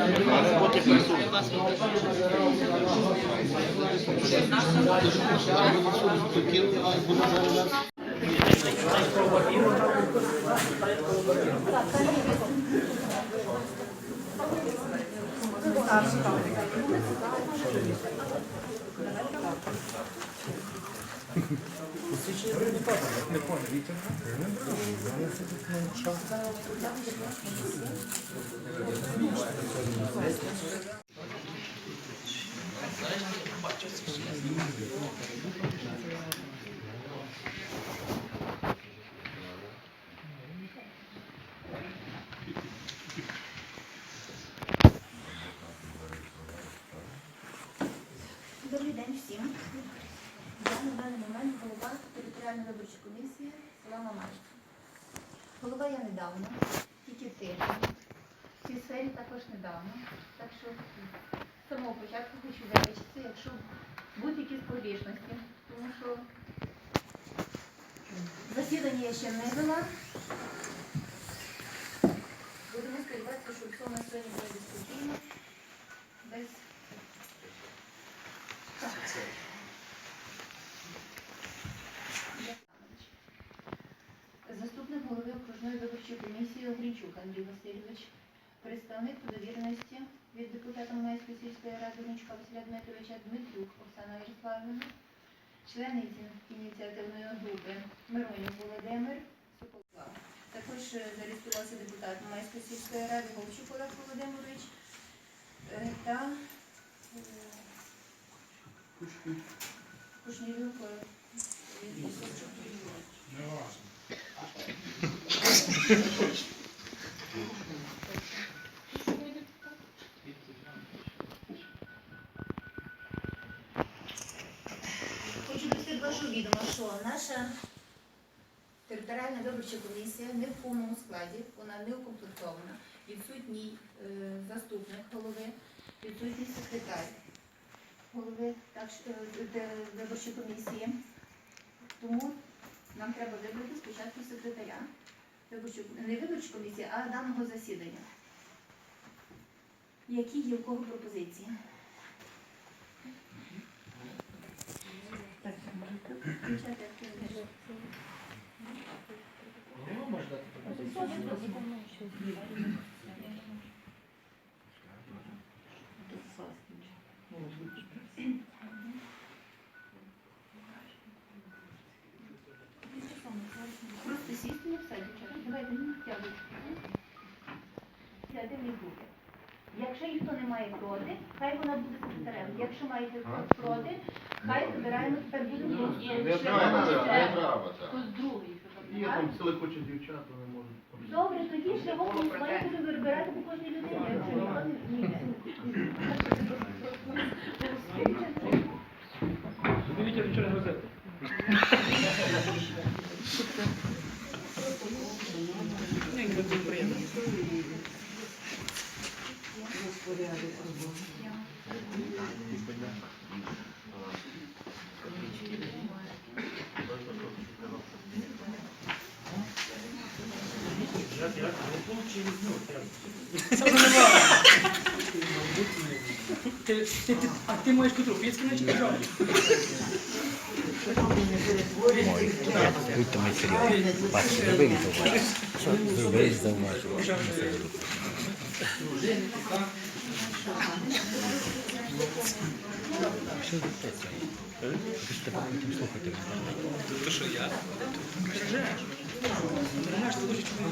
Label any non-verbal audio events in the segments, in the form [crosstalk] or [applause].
Так, Добрий день всім. Я на даний момент голова територіальної виборчої комісії села Мамаївка. Голова я недавно, тільки тиждень. В цій сфері також недавно. Так що з самого початку хочу вибачитися, якщо будуть якісь погрішності, тому що засідання я ще не вела. Будемо сподіватися, що все у нас сьогодні буде спокійно. Десь Заступник голови окружної виборчої комісії Огрічук Андрій Васильович, представник по довіреності від депутата Мамайської сільської ради Гунчука Василя Дмитровича Дмитрюк Оксана Ярославівна, члени ініціативної групи Миронів Володимир Соколова. Також е, зареєструвався депутат Мамайської сільської ради Голчук Олег Володимирович е, та е, Кушнірюк е, Хочу до вашого відома, що наша територіальна виборча комісія не в повному складі, вона не укомплектована, відсутній е, заступник голови, відсутній секретар голови так, що, е, де- виборчої комісії. Тому нам треба вибрати спочатку секретаря виборчої, не виборчу комісії, а даного засідання. Які є в кого пропозиції? Включайте І буде. Якщо ніхто не має проти, хай вона буде секретарем. Якщо маєте проти, хай вибираємо тепер будемо Не треба, не треба. Хтось другий. Є там ціла куча дівчат, вони можуть. Добре, тоді шляхом маєте вибирати по кожній людині, якщо ніхто не йде. Ти, ти, ти, а ти маєш Кутропільський наче державу? Будьте матеріал. Бачите, зробили зауваження. Зробили зауваження. Що ви це? Ви ж тебе потім слухати. То що я? Бережеш, це дуже чудово.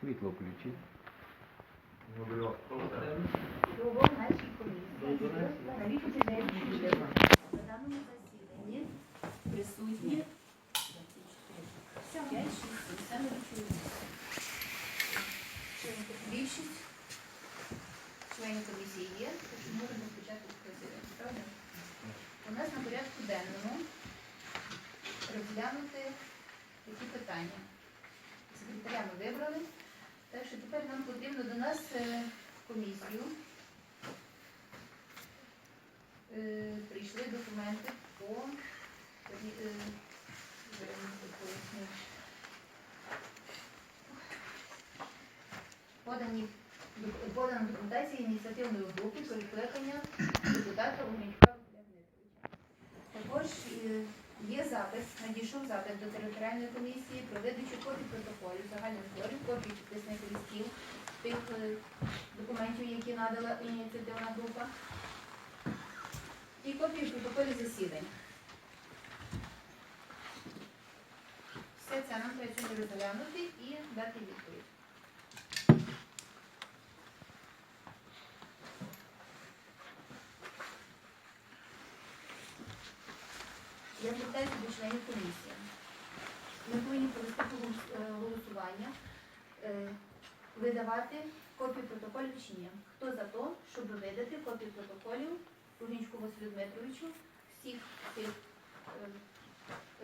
Світло включи. Ну, Його в нашій комісії на рішення не буде. На даному засіданні присутні 5, 6, 7 чоловік. Більшість членів комісії є, тож можемо почати засідання, правда? У нас на порядку денному розглянути такі питання. Секретаря ми вибрали. Так що тепер нам потрібно до нас е, в комісію. Е, Прийшли документи по е, поясню. Подані подана документація ініціативної групи про відкликання депутата Дмитровича. Також е, є запис, надійшов запис до територіальної комісії про видачу копій протоколів, загальних зборів, копій підписних листів тих е, документів, які надала ініціативна група, копії протоколів засідань. Все це нам треба сьогодні розглянути і дати відповідь. Я звертаюся до членів комісії. Ми повинні провести е, голосування, е, видавати копії протоколів чи ні. Хто за те, щоб видати копії протоколів Руднічку Василю Дмитровичу всіх тих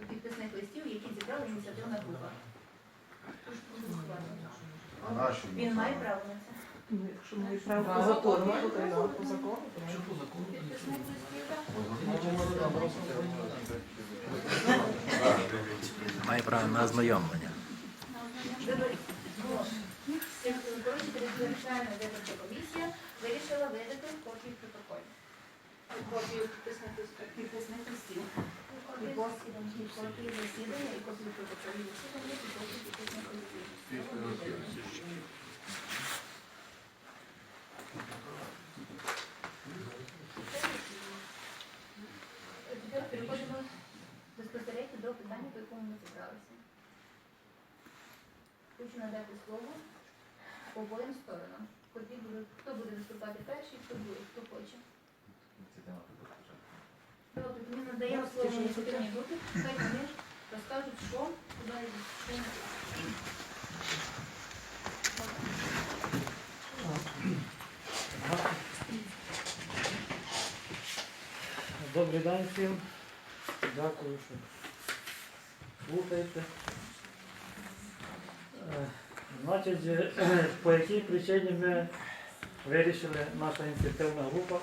е, підписних листів, які зібрала ініціативна група? Проголосувати. Він має право на це. Ну, якщо має право по закону, то треба по закону. Що по закону? Підписних листів, так. Має право на ознайомлення. Виборіть. Коротше, територіальна виборча комісія вирішила видати копії протоколів. По якому ми зібралися. Хочу надати слово обоїм сторонам. Хто буде виступати перший, хто буде, хто хоче. Надаємо слово ініціативній групі, хай вони розкажуть, що, куди. Добрий день всім. Дякую, що слухаєте. Е, Значить, е, [clears throat] по якій причині ми вирішили, наша ініціативна група,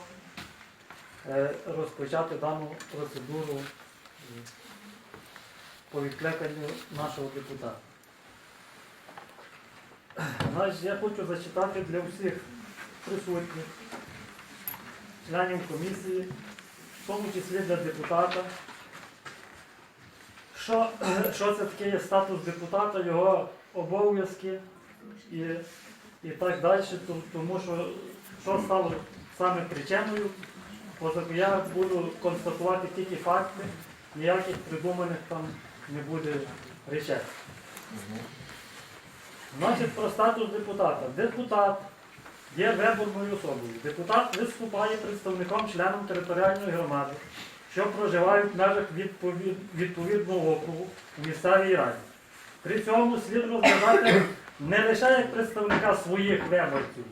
розпочати дану процедуру е, по відкликанню нашого депутата. Значить, я хочу зачитати для всіх присутніх членів комісії в тому числі для депутата. Що, що це таке є статус депутата, його обов'язки і, і так далі, тому що що стало саме причиною, Позаку я буду констатувати тільки факти, ніяких придуманих там не буде речей. Значить, про статус депутата. Депутат є виборною особою. Депутат виступає представником членом територіальної громади, що проживають в межах відповід- відповідного округу у місцевій раді. При цьому слід розглядати не лише як представника своїх виборців,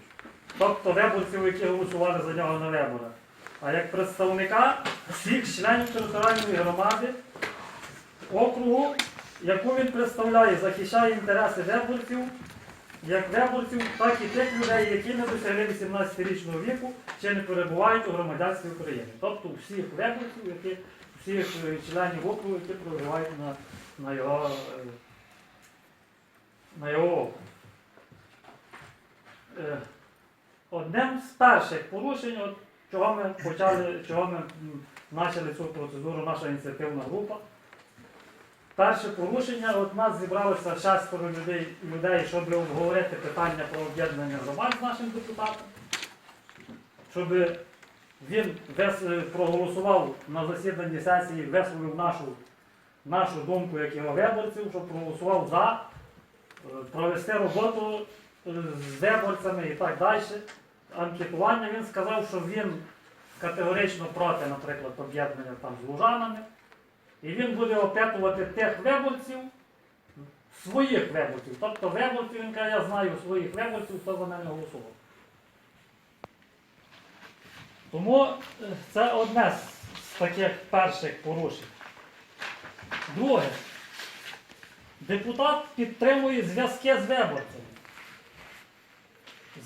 тобто виборців, які голосували за нього на виборах, а як представника всіх членів територіальної громади округу, яку він представляє, захищає інтереси виборців як виборців, так і тих людей, які не досягли 18-річного віку чи не перебувають у громадянстві України. Тобто всіх виборців, які, всіх е, членів округу, які проживають на, на його, е, на його округ. Е, Одним з перших порушень, чого ми почали, чого ми почали цю процедуру, наша ініціативна група, перше порушення. От нас зібралося шестеро людей, людей, щоб обговорити питання про об'єднання громад з нашим депутатом. Щоб він е, проголосував на засіданні сесії, висловив нашу, нашу думку, як його виборців, щоб проголосував за, е, провести роботу е, з виборцями і так далі. Анкетування він сказав, що він категорично проти, наприклад, об'єднання там з лужанами. І він буде опитувати тих виборців, своїх виборців. Тобто виборців, він каже, я знаю своїх виборців, хто за мене голосував. Тому е, це одне з- таких перших порушень. Друге, депутат підтримує зв'язки з виборцями.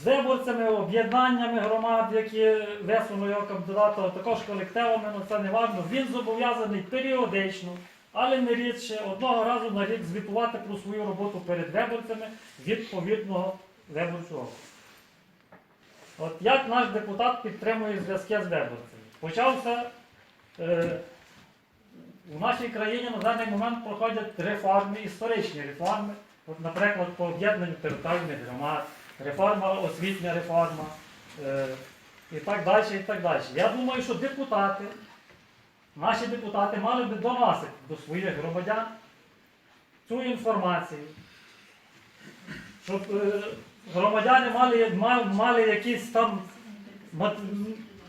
З виборцями, об'єднаннями громад, які висунули його кандидата, також колективами, ну це не важливо. Він зобов'язаний періодично, але не рідше, одного разу на рік звітувати про свою роботу перед виборцями відповідного виборчого. От як наш депутат підтримує зв'язки з виборцями? Почався е, у нашій країні на даний момент проходять реформи, історичні реформи, От, наприклад, по об'єднанню територіальних громад, реформа, освітня реформа е, і так далі. і так далі. Я думаю, що депутати, наші депутати мали би доносити до своїх громадян цю інформацію, щоб е, громадяни мали, мали, якісь там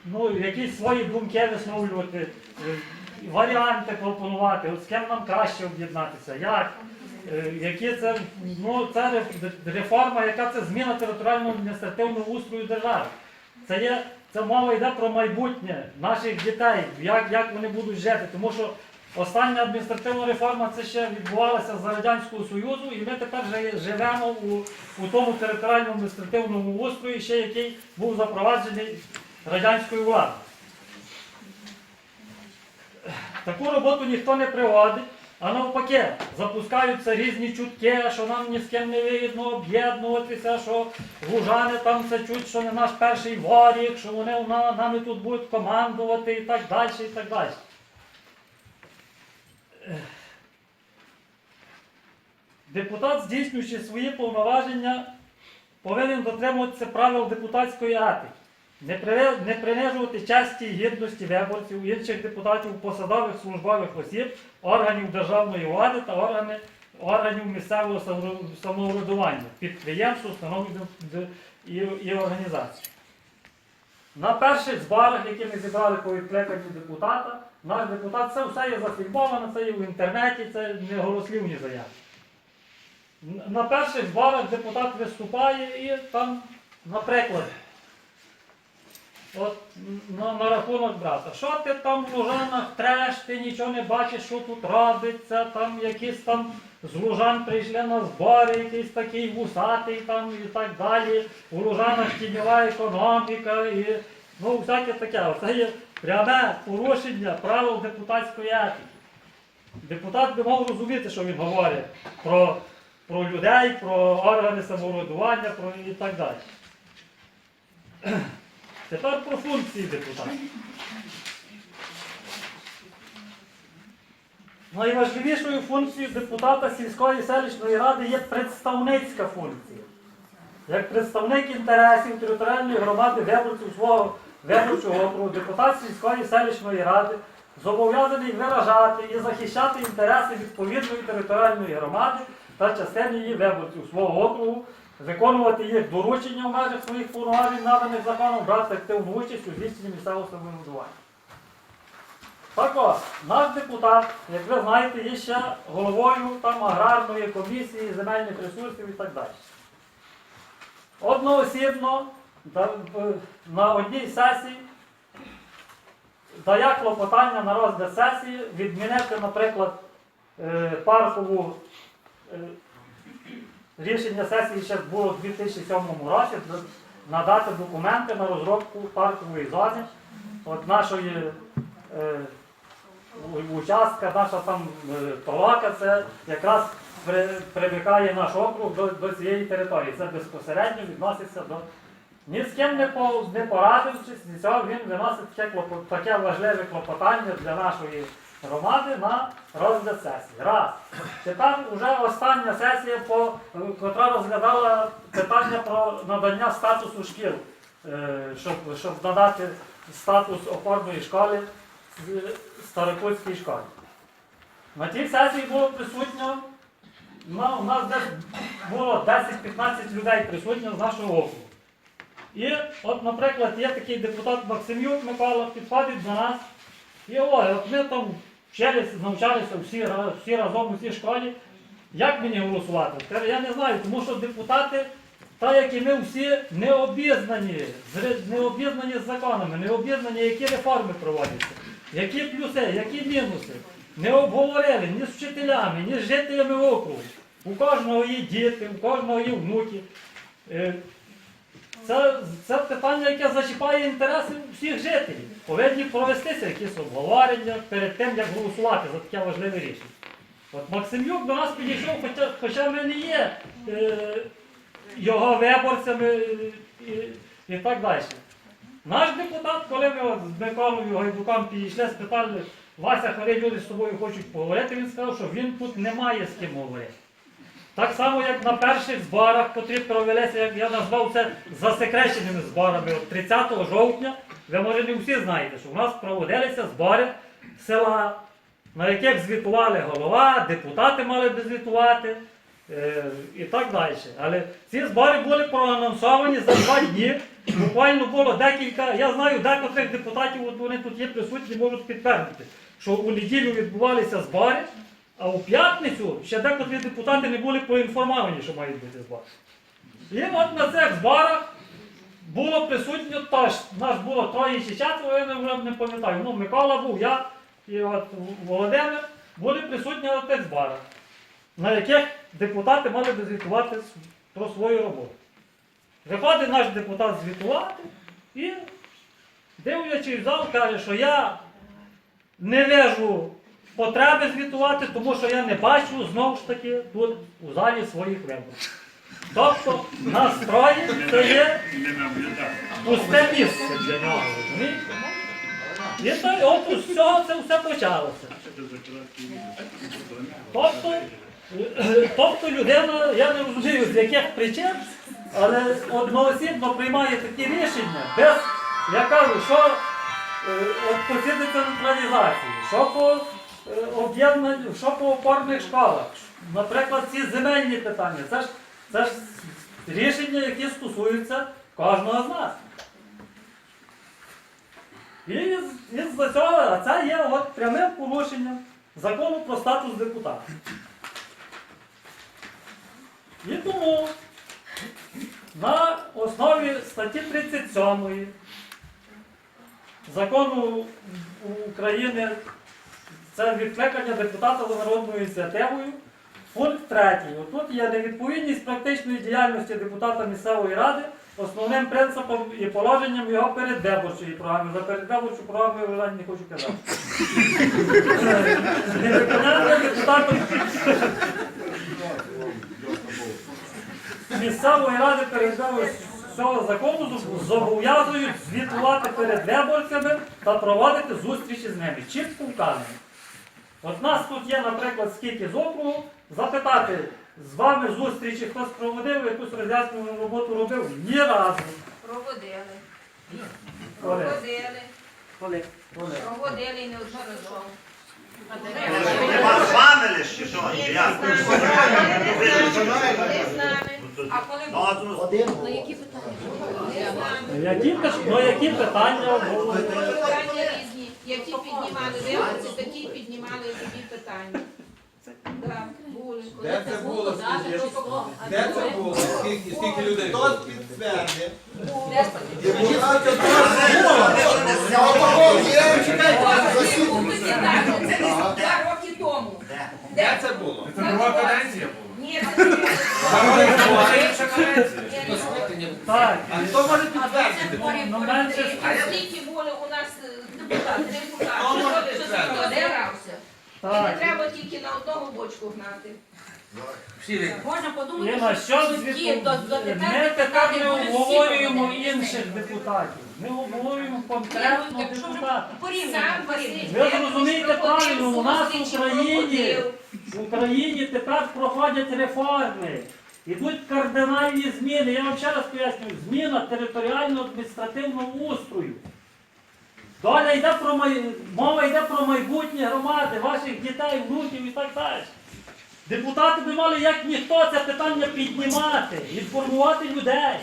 ну, якісь свої думки висловлювати, е, варіанти пропонувати, от з ким нам краще об'єднатися, як, е, які це, ну, це реформа, яка це зміна територіального адміністративного устрою держави. Це є, це мова йде про майбутнє наших дітей, як, як вони будуть жити. Тому що остання адміністративна реформа це ще відбувалася за Радянського Союзу, і ми тепер жи- живемо у, у тому територіальному адміністративному устрої, ще який був запроваджений радянською владою. Таку роботу ніхто не приводить, а навпаки, запускаються різні чутки, що нам ні з ким не вигідно об'єднуватися, що лужани там це чуть, що не наш перший ворік, що вони нами тут будуть командувати і так далі, і так далі. Депутат, здійснюючи свої повноваження, повинен дотримуватися правил депутатської етики. Не, принижувати честі і гідності виборців, інших депутатів, посадових службових осіб, органів державної влади та органи, органів місцевого самоврядування, підприємств, установ і, і, організацій. На перших зборах, які ми зібрали по відкликанню депутата, наш депутат, це все є зафільмовано, це є в інтернеті, це не голослівні заяви. На перших зборах депутат виступає і там, наприклад, От на, на рахунок брата. Що ти там в Лужанах треш, ти нічого не бачиш, що тут робиться, там якісь там з Лужан прийшли на збори, якийсь такий вусатий там і так далі. У Лужанах тіньова економіка і ну всяке таке. Це є пряме порушення правил депутатської етики. Депутат би мав розуміти, що він говорить про, про людей, про органи самоврядування і так далі. Тепер про функції депутата. Найважливішою функцією депутата сільської селищної ради є представницька функція. Як представник інтересів територіальної громади виборців свого виборчого округу, депутат сільської селищної ради зобов'язаний виражати і захищати інтереси відповідної територіальної громади та частини її виборців свого округу, виконувати їх доручення в межах своїх повноважень, наданих законом, брати активну участь у здійсненні місцевого самоврядування. Також наш депутат, як ви знаєте, є ще головою там, аграрної комісії, земельних ресурсів і так далі. Одноосібно на одній сесії дає клопотання на розгляд сесії відмінити, наприклад, е, паркову е, рішення сесії ще було у 2007 році надати документи на розробку паркової зони от нашої е, участка, наша там е, толока, це якраз при, примикає наш округ до, до цієї території. Це безпосередньо відноситься до. Ні з ким не, по, не порадившись, з цього він виносить таке, таке важливе клопотання для нашої громади на розгляд сесії. Раз. Тепер вже остання сесія, по, котра розглядала питання про надання статусу шкіл, е, щоб, щоб надати статус опорної школи Старокутській школі. На тій сесії було присутньо, ну, у нас десь було 10-15 людей присутніх з нашого округу. І от, наприклад, є такий депутат Максимюк Микола, підходить до нас. І о, от ми там вчилися, навчалися всі, всі разом у цій школі. Як мені голосувати? Я не знаю, тому що депутати, так як і ми всі, не обізнані, не обізнані з законами, не обізнані, які реформи проводяться, які плюси, які мінуси. Не обговорили ні з вчителями, ні з жителями округу. У кожного є діти, у кожного є внуки. Це, це питання, яке зачіпає інтереси всіх жителів. Повинні провестися якісь обговорення перед тим, як голосувати за таке важливе рішення. От Максимюк до нас підійшов, хоча, хоча ми не є е, його виборцями е, і, і так далі. Наш депутат, коли ми з Миколою Гайдуком підійшли, спитали, Вася, хворі люди з тобою хочуть поговорити, він сказав, що він тут не має з ким говорити. Так само, як на перших зборах, котрі провелися, як я назвав це засекреченими зборами. От 30 жовтня, ви може не всі знаєте, що у нас проводилися збори села, на яких звітували голова, депутати мали звітувати е, і так далі. Але ці збори були проанонсовані за два дні. Буквально було декілька, я знаю декотрих депутатів, от вони тут є присутні, можуть підтвердити, що у неділю відбувалися збори. А у п'ятницю ще декотрі депутати не були поінформовані, що мають бути збори. І от на цих зборах було присутньо теж, нас було троє чи четверо, я не, не пам'ятаю. Ну, Микола був, я і от Володимир були присутні на тих зборах, на яких депутати мали би звітувати про свою роботу. Виходить наш депутат звітувати і, дивлячись в зал, каже, що я не вижу потреби звітувати, тому що я не бачу знову ж таки тут у залі своїх виборців. Тобто настрої це є пусте місце для нього. І от з цього це все почалося. Тобто, тобто людина, я не розумію з яких причин, але одноосібно приймає такі рішення, без, я кажу, що е, от по цій що по е, об'єднанню, що по опорних школах. Наприклад, ці земельні питання, це ж, це ж рішення, які стосуються кожного з нас. І із-за цього, а це є от прямим порушенням закону про статус депутата. І тому на основі статті 37 закону України це відкликання депутата за народною ініціативою. Пункт 3. Тут є невідповідність практичної діяльності депутата місцевої ради основним принципом і положенням його передвиборчої програми. За передвиборчу програму я вже не хочу казати. Невиконання депутатом місцевої ради передвиборчого цього закону зобов'язують звітувати перед виборцями та проводити зустрічі з ними. Чітко вказано. От нас тут є, наприклад, скільки з округу, запитати, з вами зустрічі хтось проводив, якусь роз'яснювальну роботу робив? Ні разу. Проводили. Коли? Проводили. Коли? Проводили і неодноразово. Вас банили чи що? Як? Не з нами. Не з нами. А коли Ну, а не з нами. Які, пи- ну, які питання були? Питання різні. Які піднімали виборці, такі піднімали і питання. Так, були. Де це було? скажіть? Де це було? Скільки, скільки людей? Хто підтвердив? Два роки тому. Де це було? Це нова каденція була? Ні, це не Так, А хто може підтвердити? ну менше. А скільки були у нас е, депутати, депутати, Хто може що підтвердити? складирався. І не Так. треба тільки на одного бочку гнати. Можна подумати, Ліна, що що звідти? ті до, до Ми тепер тепер депутати не всі обговорюємо проведені. інших депутатів. Ми обговорюємо Ні, конкретно ну, якщо вже депутатів. порівняно, порівняно. Ви зрозумієте правильно, у нас в Україні, в Україні тепер проходять реформи. Ідуть кардинальні зміни. Я вам ще раз пояснюю, зміна територіально-адміністративного устрою. Доля йде про май... мова йде про майбутнє громади, ваших дітей, внуків і так далі. Депутати би мали як ніхто це питання піднімати, інформувати людей.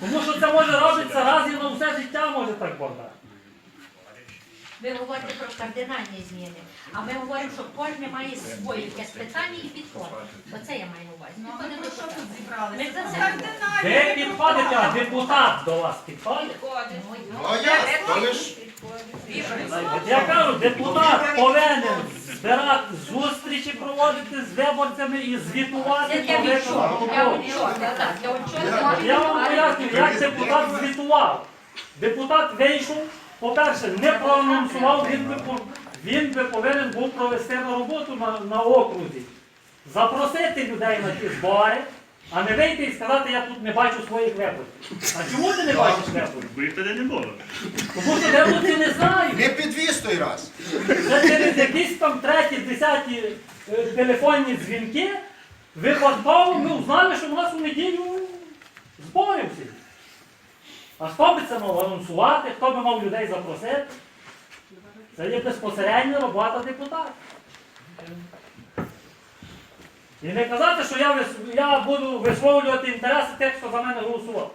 Тому що це може робитися раз і на все життя може так бordати. Ви говорите про кардинальні зміни, а ми говоримо, що кожен має своє якесь питання і підход. Оце я маю на увазі. Ну, а ми про що що тут зібралися? Ми за це. кардинальні, Ви підходите, а депутат до вас підходить. Ну а? То От Я кажу, депутат повинен збирати зустрічі проводити з виборцями і звітувати Це про для відчого. Для роботу. відчого, так, для відчого. Я вам поясню, як депутат звітував. Депутат вийшов, по-перше, не проанонсував, він би, він би повинен був провести на роботу на, на окрузі, запросити людей на ті збори, а не вийти і сказати, я тут не бачу своїх виборців. А чому ти не бачиш виборців? Бо їх тоді не було. Тому що виборці не знають. не підвіз той раз. Це через якісь там треті, десяті е, телефонні дзвінки випадково ми узнали, що у нас у неділю збори всі. А хто би це мав анонсувати, хто би мав людей запросити? Це є безпосередня робота депутата. І не казати, що я, я буду висловлювати інтереси тих, хто за мене голосував.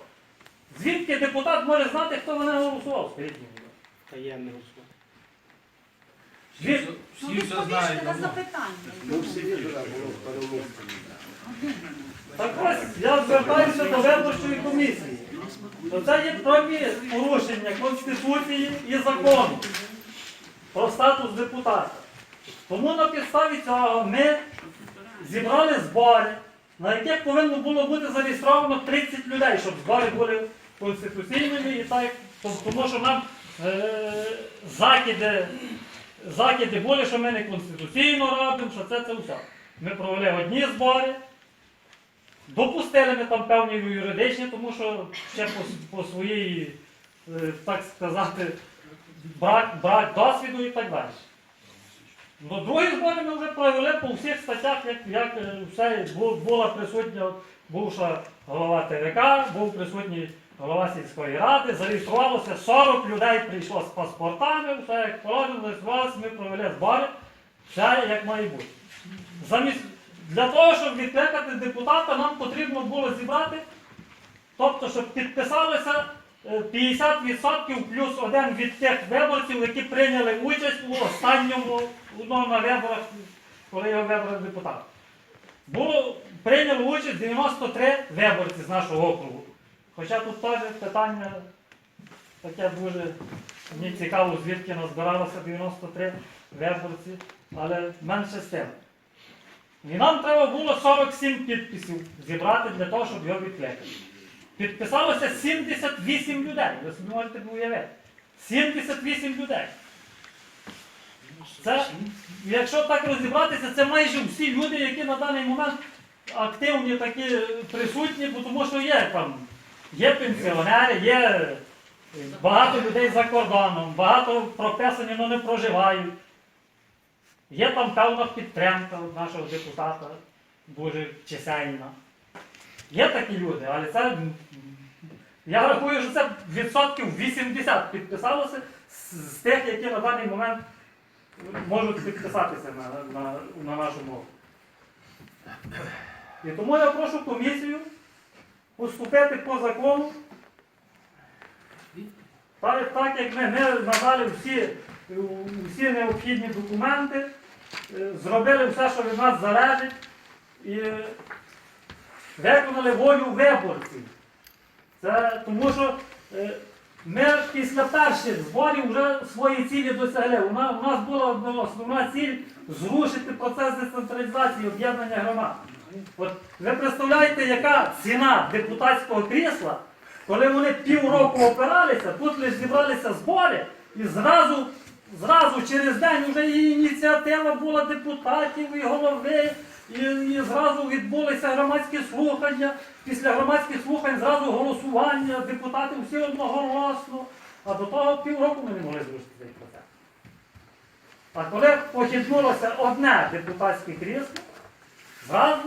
Звідки депутат може знати, хто за мене голосував? Скажіть мені. Таємне голосування. Звід- Всі все знають. Так ось я звертаюся до виборчої комісії. То це є трохи порушення Конституції і закону про статус депутата. Тому на підставі цього ми зібрали збори, на яких повинно було бути зареєстровано 30 людей, щоб збори були конституційними і так, тому що нам е, закиди, закиди були, що ми не конституційно робимо, що це це все. Ми провели одні збори. Допустили ми там певні юридичні, тому що ще по, по своїй, е, так сказати, брак, брак досвіду і так далі. Ну, другі збори ми вже провели по всіх статтях, як, як е, все була присутня бувша голова ТВК, був присутній голова сільської ради, зареєструвалося 40 людей прийшло з паспортами, все як положено, зареєструвалося, ми провели збори, все як має бути. Замість для того, щоб відкликати депутата, нам потрібно було зібрати, тобто, щоб підписалося е, 50% плюс один від тих виборців, які прийняли участь у останньому ну, на виборах, коли його вибрали депутата. Було прийняли участь 93 виборці з нашого округу. Хоча тут теж питання таке дуже мені цікаво, звідки назбиралося 93 виборці, але менше з тим. І нам треба було 47 підписів зібрати для того, щоб його відкликати. Підписалося 78 людей. Ви собі можете уявити. 78 людей. Це, якщо так розібратися, це майже всі люди, які на даний момент активні такі присутні, тому що є там, є пенсіонери, є багато людей за кордоном, багато прописані, але не проживають. Є там певна підтримка нашого депутата, дуже чисельна. Є такі люди, але це я рахую, що це відсотків 80 підписалося з, тих, які на даний момент можуть підписатися на, на, на нашу мову. І тому я прошу комісію поступити по закону. Так, так як ми, ми надали всі, всі необхідні документи, зробили все, що від нас залежить, і виконали волю виборців. Це тому що е, ми після перших зборів вже свої цілі досягли. У нас, у нас була основна ціль зрушити процес децентралізації об'єднання громад. От ви представляєте, яка ціна депутатського крісла, коли вони півроку опиралися, тут лише зібралися збори, і зразу, зразу через день вже і ініціатива була депутатів, і голови, І, і зразу відбулися громадські слухання. Після громадських слухань зразу голосування, депутати всі одноголосно. А до того півроку ми не могли зрушити цей процес. А коли похитнулося одне депутатське крісло, зразу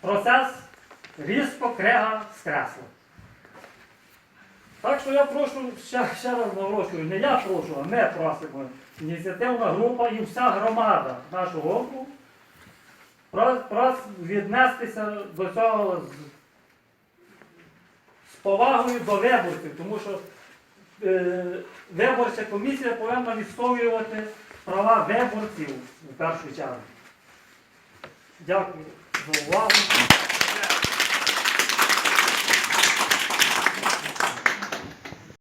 процес різко крига скресло. Так що я прошу, ще, ще раз наголошую, не я прошу, а ми просимо. Ініціативна група і вся громада нашого округу про- прос віднестися до цього з, з повагою до виборців, тому що е, виборча комісія повинна відстоювати права виборців в першу чергу. Дякую за увагу.